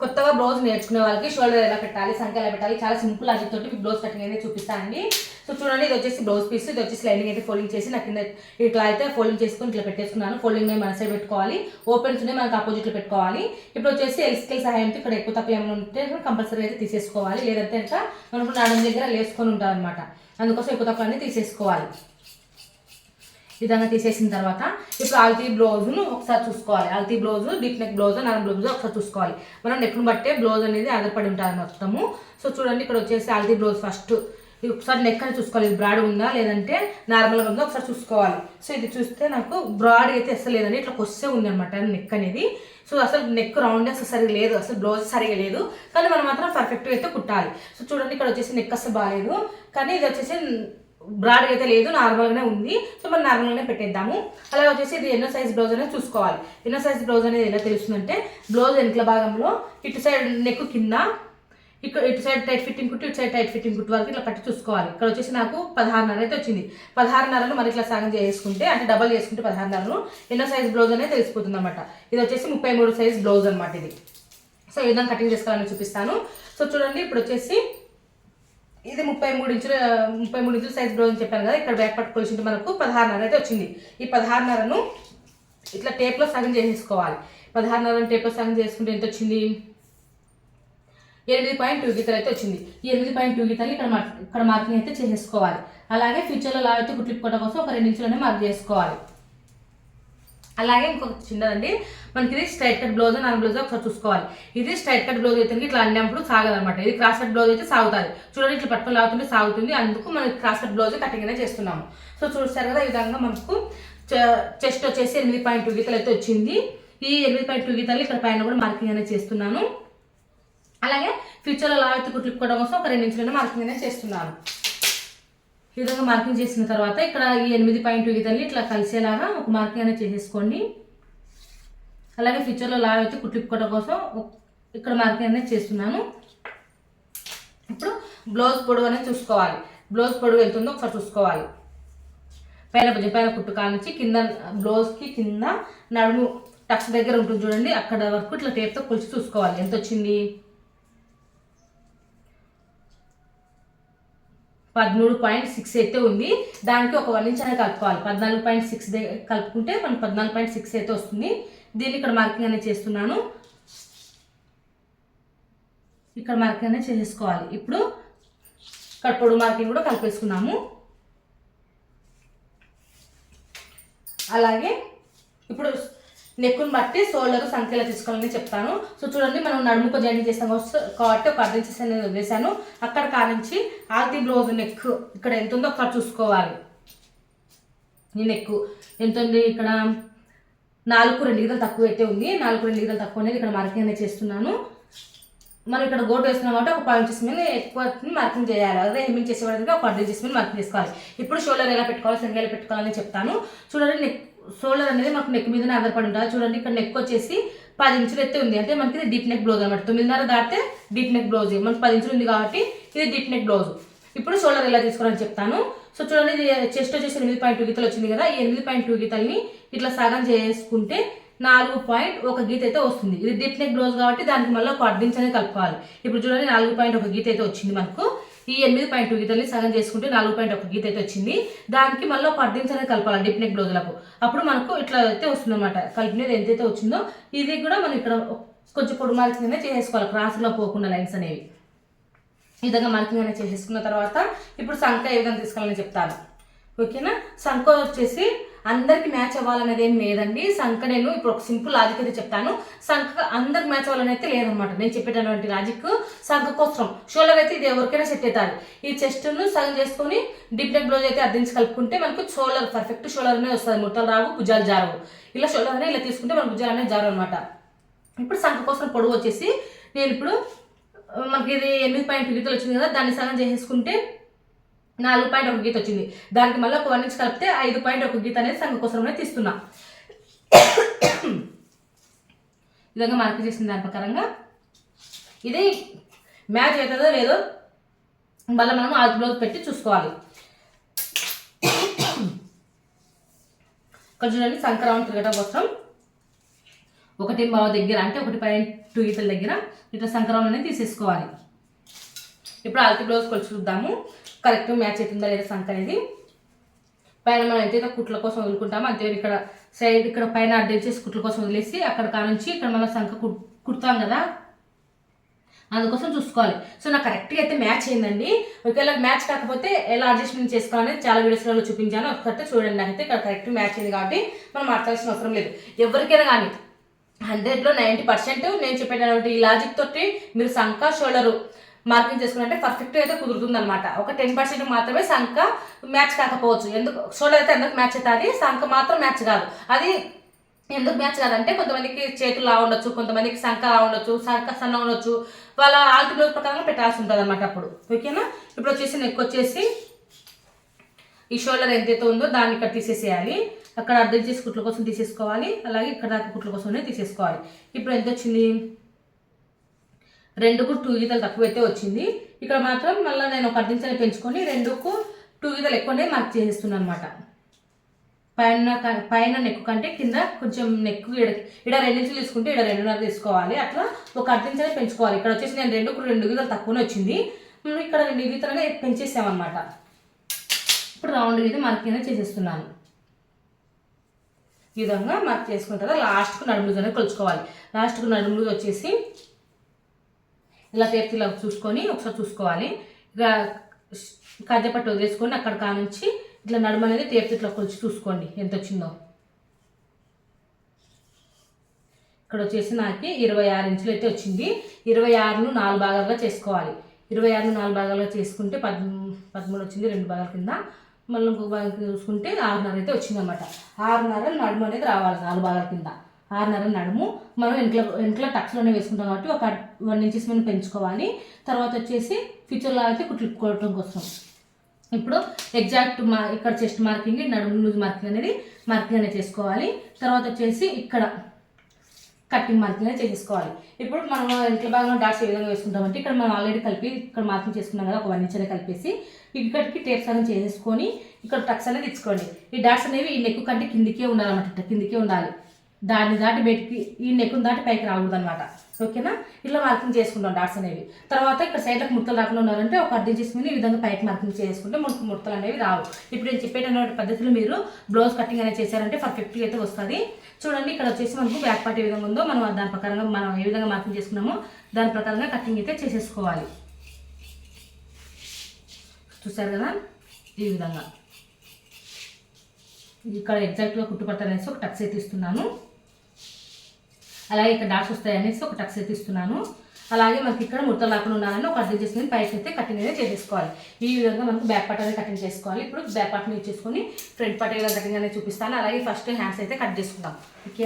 కొత్తగా బ్లౌజ్ నేర్చుకునే వాళ్ళకి షోల్డర్ ఎలా పెట్టాలి సంఖ్య ఎలా పెట్టాలి చాలా సింపుల్ అది తోటి మీకు బ్లౌజ్ కటింగ్ అనేది చూపిస్తానండి. సో చూడండి ఇది వచ్చేసి బ్లౌజ్ పీస్ ఇది వచ్చేసి లైనింగ్ అయితే ఫోల్డింగ్ చేసి నాకు కింద ఇట్లా అయితే ఫోల్డింగ్ చేసుకొని ఇట్లా పెట్టేసుకున్నాను. ఫోల్డింగ్ మన సైడ్ పెట్టుకోవాలి. ఓపెన్స్ ఉన్నాయి మనకు ఆపోజిట్లో పెట్టుకోవాలి. ఇప్పుడు వచ్చేసి ఎల్స్కేల్ సహాయంతో ఇక్కడ ఎక్కువ తక్కువ ఏమైనా ఉంటే కంపల్సరీ అయితే తీసేసుకోవాలి. లేదంటే ఇంకా మనం నడుము దగ్గర లేసుకొని ఉంటాం అనమాట అందుకోసం ఎక్కువ తక్కువ అనేది తీసేసుకోవాలి. విధంగా తీసేసిన తర్వాత ఇప్పుడు ఆల్తీ బ్లౌజ్ను ఒకసారి చూసుకోవాలి. ఆల్తీ బ్లౌజ్ డీప్ నెక్ బ్లౌజ్ నరం బ్లౌజ్ ఒకసారి చూసుకోవాలి. మనం నెక్ను బట్టే బ్లౌజ్ అనేది ఆధారపడి ఉంటుంది మొత్తము. సో చూడండి ఇక్కడ వచ్చేసి ఆల్తీ బ్లౌజ్ ఫస్ట్. ఇది ఒకసారి నెక్ అని చూసుకోవాలి. ఇది బ్రాడ్ ఉందా లేదంటే నార్మల్గా ఉందా ఒకసారి చూసుకోవాలి. సో ఇది చూస్తే నాకు బ్రాడ్ అయితే అసలు లేదండి. ఇట్లా కొస్తే ఉంది అనమాట నెక్ అనేది. సో అసలు నెక్ రౌండ్ అసలు సరిగా లేదు. అసలు బ్లౌజ్ సరిగా లేదు. కానీ మనం మాత్రం పర్ఫెక్ట్గా అయితే కుట్టాలి. సో చూడండి ఇక్కడ వచ్చేసి నెక్ అసలు బాగాలేదు కానీ ఇది వచ్చేసి బ్రాడ్ అయితే లేదు నార్మల్గానే ఉంది. సో మనం నార్మల్గానే పెట్టేద్దాము. అలా వచ్చేసి ఇది ఎన్నో సైజ్ బ్లౌజ్ అనేది చూసుకోవాలి. ఎన్నో సైజ్ బ్లౌజ్ అనేది ఎలా తెలుస్తుందంటే బ్లౌజ్ వెనుకల భాగంలో ఇటు సైడ్ నెక్ కింద ఇక్కడ ఇటు సైడ్ టైట్ ఫిట్టింగ్ కుట్టు ఇటు సైడ్ టైట్ ఫిట్టింగ్ కుట్టు వరకు ఇట్లా పట్టి చూసుకోవాలి. ఇక్కడ వచ్చేసి నాకు పదహారున్నర అయితే వచ్చింది. పదహారున్నరలు మరి ఇట్లా సగం చేసుకుంటే అంటే డబల్ చేసుకుంటే పదహారున్నరను ఎన్నో సైజ్ బ్లౌజ్ అనేది తెలిసిపోతుంది అనమాట ఇది వచ్చేసి ముప్పై మూడు సైజ్ బ్లౌజ్ అనమాట ఇది. సో ఈ విధంగా కటింగ్ చేసుకోవాలని చూపిస్తాను. సో చూడండి ఇప్పుడు వచ్చేసి ఇది ముప్పై మూడు ఇంచుల ముప్పై మూడు ఇంచుల సైజ్ బ్లౌజ్ అని చెప్పాను కదా ఇక్కడ బ్యాక్ పట్టు కొలిసింటే మనకు పదహారున్నర అయితే వచ్చింది. ఈ పదహారున్నరను ఇట్లా టేప్లో సగం చేసేసుకోవాలి. పదహారున్నర టేప్లో సగం చేసుకుంటే ఎంత వచ్చింది? ఎనిమిది పాయింట్ టూ గీతలు అయితే వచ్చింది. ఈ ఎనిమిది పాయింట్ టూ గీతలు ఇక్కడ మార్క్ ఇక్కడ మార్కింగ్ అయితే చేసేసుకోవాలి. అలాగే ఫ్యూచర్లో లావ్ అయితే కోసం ఒక రెండు ఇంచులనే మార్క్ చేసుకోవాలి. అలాగే ఇంకొక చిన్నదండి. మనకి ఇది స్ట్రైట్ కట్ బ్లౌజ్ నాలుగు బ్లౌజ్ ఒకసారి చూసుకోవాలి. ఇది స్ట్రైట్ కట్ బ్లౌజ్ అయితే ఇట్లా అన్నప్పుడు సాగదనమాట ఇది క్రాస్ కట్ బ్లౌజ్ అయితే సాగుతుంది. చూడండి ఇట్లా పట్టుకొని లాగుతుంటే సాగుతుంది. అందుకు మనం క్రాస్ కట్ బ్లౌజ్ కటింగ్ అనేది చేస్తున్నాము. సో చూస్తారు కదా ఈ విధంగా మనకు చెస్ట్ వచ్చేసి ఎనిమిది పాయింట్ టూ గీతలు అయితే వచ్చింది. ఈ ఎనిమిది పాయింట్ టూ గీతలు ఇక్కడ పైన కూడా మార్కింగ్ అనేది చేస్తున్నాను. అలాగే ఫ్యూచర్లో లావ్ అయితే కోసం ఒక రెండు ఇంచులైనా మార్కింగ్ అనేది చేస్తున్నాను. ఈ విధంగా మార్కింగ్ చేసిన తర్వాత ఇక్కడ ఈ ఎనిమిది పాయింట్ తల్లి ఇట్లా కలిసేలాగా ఒక మార్కింగ్ అనేది చేసేసుకోండి. అలాగే ఫ్యూచర్లో లాగా అయితే కుట్లిప్పుకోవడం కోసం ఇక్కడ మార్కింగ్ అనేది చేస్తున్నాను. ఇప్పుడు బ్లౌజ్ పొడవు అనేది చూసుకోవాలి. బ్లౌజ్ పొడవు వెళ్తుందో ఒకసారి చూసుకోవాలి. పైన భుజం పైన కుట్టు నుంచి కింద బ్లౌజ్కి కింద నడుము టక్స్ దగ్గర ఉంటుంది చూడండి. అక్కడ వరకు ఇట్లా టేప్తో కొలిచి చూసుకోవాలి. ఎంత వచ్చింది? పదమూడు పాయింట్ సిక్స్ అయితే ఉంది. దానికి ఒక వన్ ఇంచ్ అనేది కలుపుకోవాలి. పద్నాలుగు పాయింట్ సిక్స్ కలుపుకుంటే మనకి పద్నాలుగు పాయింట్ సిక్స్ అయితే వస్తుంది. దీన్ని ఇక్కడ మార్కింగ్ అనేది చేస్తున్నాను. ఇక్కడ మార్కింగ్ అనేది చేసేసుకోవాలి ఇప్పుడు ఇక్కడ పొడుగు మార్కింగ్ కూడా కలిపేసుకున్నాము. అలాగే ఇప్పుడు నెక్కుని బట్టి షోల్డర్ సంఖ్యలో తీసుకోవాలని చెప్తాను. సో చూడండి మనం నడుముకు జాయిన్ చేస్తాం కాబట్టి కాబట్టి ఒక అర్థం చేసి నేను వదిలేసాను అక్కడ కానించి ఆల్తీ బ్లౌజ్ నెక్ ఇక్కడ ఎంత ఉందో ఒకసారి చూసుకోవాలి. ఈ నెక్ ఎంత ఉంది? ఇక్కడ నాలుగు రెండు గీతలు తక్కువ అయితే ఉంది. నాలుగు రెండు గీతలు తక్కువ అనేది ఇక్కడ మార్కింగ్ అనేది చేస్తున్నాను. మనం ఇక్కడ గోటు వేస్తున్నాం కాబట్టి ఒక పాయింట్ చేసి మీద ఎక్కువ మార్కింగ్ చేయాలి. అదే హెమ్మింగ్ చేసేవాడికి ఒక అర్థం చేసి మీద మార్కింగ్ చేసుకోవాలి. ఇప్పుడు షోల్డర్ ఎలా పెట్టుకోవాలి సంఖ్య ఎలా పెట్టుకోవాలని చెప్తాను. చూడండి నెక్ షోల్డర్ అనేది మనకు నెక్ మీదనే ఆధారపడి ఉంటుంది చూడండి ఇక్కడ నెక్ వచ్చేసి పది ఇంచులు ఎత్తే ఉంది. అంటే మనకి ఇది డీప్ నెక్ బ్లౌజ్ అనమాట తొమ్మిదిన్నర దాటితే డీప్ నెక్ బ్లౌజ్ మనకి పది ఇంచులు ఉంది కాబట్టి ఇది డీప్ నెక్ బ్లౌజ్ ఇప్పుడు షోల్డర్ ఎలా తీసుకోవాలని చెప్తాను. సో చూడండి ఇది చెస్ట్ వచ్చేసి ఎనిమిది పాయింట్ టూ గీతలు వచ్చింది కదా. ఈ ఎనిమిది పాయింట్ టూ గీతల్ని ఇట్లా సగం చేసుకుంటే నాలుగు పాయింట్ ఒక గీత అయితే వస్తుంది. ఇది డీప్ నెక్ బ్లౌజ్ కాబట్టి దానికి మళ్ళీ ఒక అడ్డించి అనేది కలుపుకోవాలి. ఇప్పుడు చూడండి నాలుగు పాయింట్ ఒక గీత అయితే వచ్చింది మనకు. ఈ ఎనిమిది పాయింట్ టూ గీతల్ని సగం చేసుకుంటే నాలుగు పాయింట్ ఒక గీత అయితే వచ్చింది. దానికి మళ్ళీ ఒక అనేది కలపాలి డిప్ నెక్ బ్లౌజులకు అప్పుడు మనకు ఇట్లా అయితే వస్తుందన్నమాట. కలిపినది ఎంతైతే వచ్చిందో ఇది కూడా మనం ఇక్కడ కొంచెం పొడి మార్కింగ్ అనేది చేసేసుకోవాలి క్రాస్లో పోకుండా లైన్స్ అనేవి. ఈ విధంగా మార్కింగ్ అనేది చేసేసుకున్న తర్వాత ఇప్పుడు సంఖ ఏ విధంగా తీసుకోవాలని చెప్తాను. ఓకేనా? సంఖ వచ్చేసి అందరికి మ్యాచ్ అవ్వాలనేది ఏం లేదండి. సంఖ నేను ఇప్పుడు ఒక సింపుల్ లాజిక్ అయితే చెప్తాను. సంఖ అందరికి మ్యాచ్ అవ్వాలని అయితే లేదనమాట నేను చెప్పేటటువంటి లాజిక్ సంఖ కోసం. షోల్డర్ అయితే ఇది ఎవరికైనా సెట్ అవుతుంది. ఈ చెస్ట్ను సగం చేసుకొని డిప్ నెక్ బ్లౌజ్ అయితే అర్థించి కలుపుకుంటే మనకు షోల్డర్ పర్ఫెక్ట్ షోల్డర్ అనేది వస్తుంది. ముట్టలు రావు భుజాలు జారవు. ఇలా షోల్డర్ అనేది ఇలా తీసుకుంటే మన భుజాలు అనేది జారు అనమాట ఇప్పుడు సంఖ కోసం పొడవు వచ్చేసి నేను ఇప్పుడు మనకి ఇది ఎనిమిది పాయింట్ గీతలు వచ్చింది కదా దాన్ని సగం చేసేసుకుంటే నాలుగు పాయింట్ ఒక గీత వచ్చింది. దానికి మళ్ళీ ఒక వన్ ఇంచ్ కలిపితే ఐదు పాయింట్ ఒక గీత అనేది సంఘ కోసం తీస్తున్నా. ఈ విధంగా మార్పు చేసిన దాని ప్రకారంగా. ఇది మ్యాచ్ అవుతుందో లేదో మళ్ళీ మనం ఆ బ్లౌజ్ పెట్టి చూసుకోవాలి. ఇక్కడ చూడండి సంక్రాంతి తిరగటం కోసం. ఒకటి బావ దగ్గర అంటే ఒకటి పాయింట్ టూ గీతల దగ్గర ఇట్లా సంక్రమణ అనేది తీసేసుకోవాలి. ఇప్పుడు ఆల్తి బ్లౌజ్ కొలిచి చూద్దాము. కరెక్ట్ మ్యాచ్ అవుతుందా లేదా సంఖ అనేది పైన మనం ఎంతైతే కుట్ల కోసం వదులుకుంటామో అంతే ఇక్కడ సైడ్ ఇక్కడ పైన అడ్డేట్ చేసి కుట్ల కోసం వదిలేసి అక్కడ కానుంచి ఇక్కడ మనం సంఖ కుడతాం కదా. అందుకోసం చూసుకోవాలి. సో నాకు కరెక్ట్గా అయితే మ్యాచ్ అయిందండి. ఒకవేళ మ్యాచ్ కాకపోతే ఎలా అడ్జస్ట్మెంట్ చేసుకోవాలని చాలా వీడియోస్లలో చూపించాను. ఒకసారి చూడండి. నాకైతే ఇక్కడ కరెక్ట్ మ్యాచ్ అయింది కాబట్టి మనం మాట్లాడాల్సిన అవసరం లేదు. ఎవరికైనా కానీ హండ్రెడ్లో నైంటీ పర్సెంట్ నేను చెప్పేటటువంటి ఈ లాజిక్ తోటి మీరు సంఖ షోల్డరు మార్కింగ్ చేసుకున్నట్టే పర్ఫెక్ట్ అయితే కుదురుతుంది అనమాట ఒక టెన్ పర్సెంట్ మాత్రమే సంఖ మ్యాచ్ కాకపోవచ్చు. ఎందుకు? షోల్డర్ అయితే ఎందుకు మ్యాచ్ అవుతుంది? సంఖ మాత్రం మ్యాచ్ కాదు. అది ఎందుకు మ్యాచ్ కాదంటే కొంతమందికి చేతులు లా ఉండొచ్చు కొంతమందికి సంఖ లా ఉండొచ్చు సంఖ సన్న ఉండొచ్చు. వాళ్ళ ఆల్టి బ్లౌజ్ ప్రకారంగా పెట్టాల్సి ఉంటుంది అనమాట అప్పుడు ఓకేనా ఇప్పుడు వచ్చేసి నెక్ వచ్చేసి ఈ షోల్డర్ ఎంతైతే ఉందో దాన్ని ఇక్కడ తీసేసేయాలి. అక్కడ అర్థం చేసి కుట్ల కోసం తీసేసుకోవాలి. అలాగే ఇక్కడ దాకా కుట్ల కోసమే తీసేసుకోవాలి. ఇప్పుడు ఎంత వచ్చింది? రెండుకు టూ గీతలు తక్కువ అయితే వచ్చింది. ఇక్కడ మాత్రం మళ్ళీ నేను ఒక అర్థించని పెంచుకొని రెండుకు టూ గీతలు ఎక్కువనే మార్క్ చేసేస్తున్నాను అనమాట పైన పైన నెక్ కంటే కింద కొంచెం నెక్ ఇడ ఇడ రెండు ఇంచులు తీసుకుంటే ఇడ రెండున్నర తీసుకోవాలి. అట్లా ఒక అర్థించని పెంచుకోవాలి. ఇక్కడ వచ్చేసి నేను రెండుకు రెండు గీతలు తక్కువనే వచ్చింది. మనం ఇక్కడ రెండు గీతలనే పెంచేసామన్నమాట. ఇప్పుడు రౌండ్ గీత మార్క్ అనేది చేసేస్తున్నాను. ఈ విధంగా మార్క్ చేసుకున్న తర్వాత లాస్ట్కు నడుములు అనేది కొలుచుకోవాలి. లాస్ట్కు నడుములు వచ్చేసి ఇలా టేప్ ఇలా చూసుకొని ఒకసారి చూసుకోవాలి. ఇక కజ్జపట్టు వదిలేసుకొని అక్కడ కానుంచి ఇట్లా నడుమ అనేది తీర్చి ఇట్లా కొలిచి చూసుకోండి ఎంత వచ్చిందో. ఇక్కడ వచ్చేసి నాకు ఇరవై ఆరు ఇంచులు అయితే వచ్చింది. ఇరవై ఆరును నాలుగు భాగాలుగా చేసుకోవాలి. ఇరవై ఆరును నాలుగు భాగాలుగా చేసుకుంటే పద్ పదమూడు వచ్చింది రెండు భాగాల కింద. మళ్ళీ ఇంకొక భాగం చూసుకుంటే ఆరున్నర అయితే వచ్చింది అనమాట ఆరున్నర నడుము అనేది రావాలి నాలుగు భాగాల కింద. ఆరున్నర నడుము. మనం ఇంట్లో ఇంట్లో టక్స్లోనే వేసుకుంటాం కాబట్టి ఒక వన్ ఇంచెస్ మనం పెంచుకోవాలి. తర్వాత వచ్చేసి ఫ్యూచర్లో అయితే కుట్టుకోవటం కోసం ఇప్పుడు ఎగ్జాక్ట్ మా ఇక్కడ చెస్ట్ మార్కింగ్ నడుము లూజ్ మార్కింగ్ అనేది మార్కింగ్ అనేది చేసుకోవాలి. తర్వాత వచ్చేసి ఇక్కడ కట్టింగ్ మార్కింగ్ అనేది చేసేసుకోవాలి. ఇప్పుడు మనం ఇంట్లో భాగంలో డాట్స్ ఏ విధంగా వేసుకుంటామంటే ఇక్కడ మనం ఆల్రెడీ కలిపి ఇక్కడ మార్కింగ్ చేసుకున్నాం కదా ఒక వన్ ఇంచ్ అనేది కలిపేసి ఇక్కడికి టేప్స్ అనేది చేసేసుకొని ఇక్కడ టక్స్ అనేది ఇచ్చుకోండి. ఈ డాట్స్ అనేవి ఈ నెక్కు కంటే కిందికే ఉండాలన్నమాట. కిందికే ఉండాలి. దాన్ని దాటి బయటికి ఈ నెక్కుని దాటి పైకి రాకూడదు అనమాట ఓకేనా? ఇలా మార్కింగ్ చేసుకుంటాం డాట్స్ అనేవి. తర్వాత ఇక్కడ సైడ్లకు ముడతలు రాకుండా ఉన్నారంటే ఒక అర్థం చేసుకుని ఈ విధంగా పైకి మార్కింగ్ చేసుకుంటే మనకు ముడతలు అనేవి రావు. ఇప్పుడు నేను చెప్పేటటువంటి పద్ధతిలో మీరు బ్లౌజ్ కటింగ్ అనేది చేశారంటే పర్ఫెక్ట్గా అయితే వస్తుంది. చూడండి ఇక్కడ వచ్చేసి మనకు బ్యాక్ పార్ట్ ఏ విధంగా ఉందో మనం దాని ప్రకారంగా మనం ఏ విధంగా మార్కింగ్ చేసుకున్నామో దాని ప్రకారంగా కటింగ్ అయితే చేసేసుకోవాలి. చూసారు కదా? ఈ విధంగా. ఇక్కడ ఎగ్జాక్ట్గా కుట్టుపట్ట అనేసి ఒక టక్స్ అయితే ఇస్తున్నాను. అలాగే ఇక్కడ డాట్స్ వస్తాయి అనేసి ఒక టక్స్ అయితే ఇస్తున్నాను. అలాగే మనకి ఇక్కడ ముడతలు రాకుండా ఉండాలని ఒక అర్థం చేసుకుని పైకి అయితే కటింగ్ అనేది చేసేసుకోవాలి. ఈ విధంగా మనకు బ్యాక్ పార్ట్ అనేది కటింగ్ చేసుకోవాలి. ఇప్పుడు బ్యాక్ పార్ట్ని చేసుకుని ఫ్రంట్ పార్ట్ కటింగ్ అనేది చూపిస్తాను. అలాగే ఫస్ట్ హ్యాండ్స్ అయితే కట్ చేసుకుందాం. ఓకే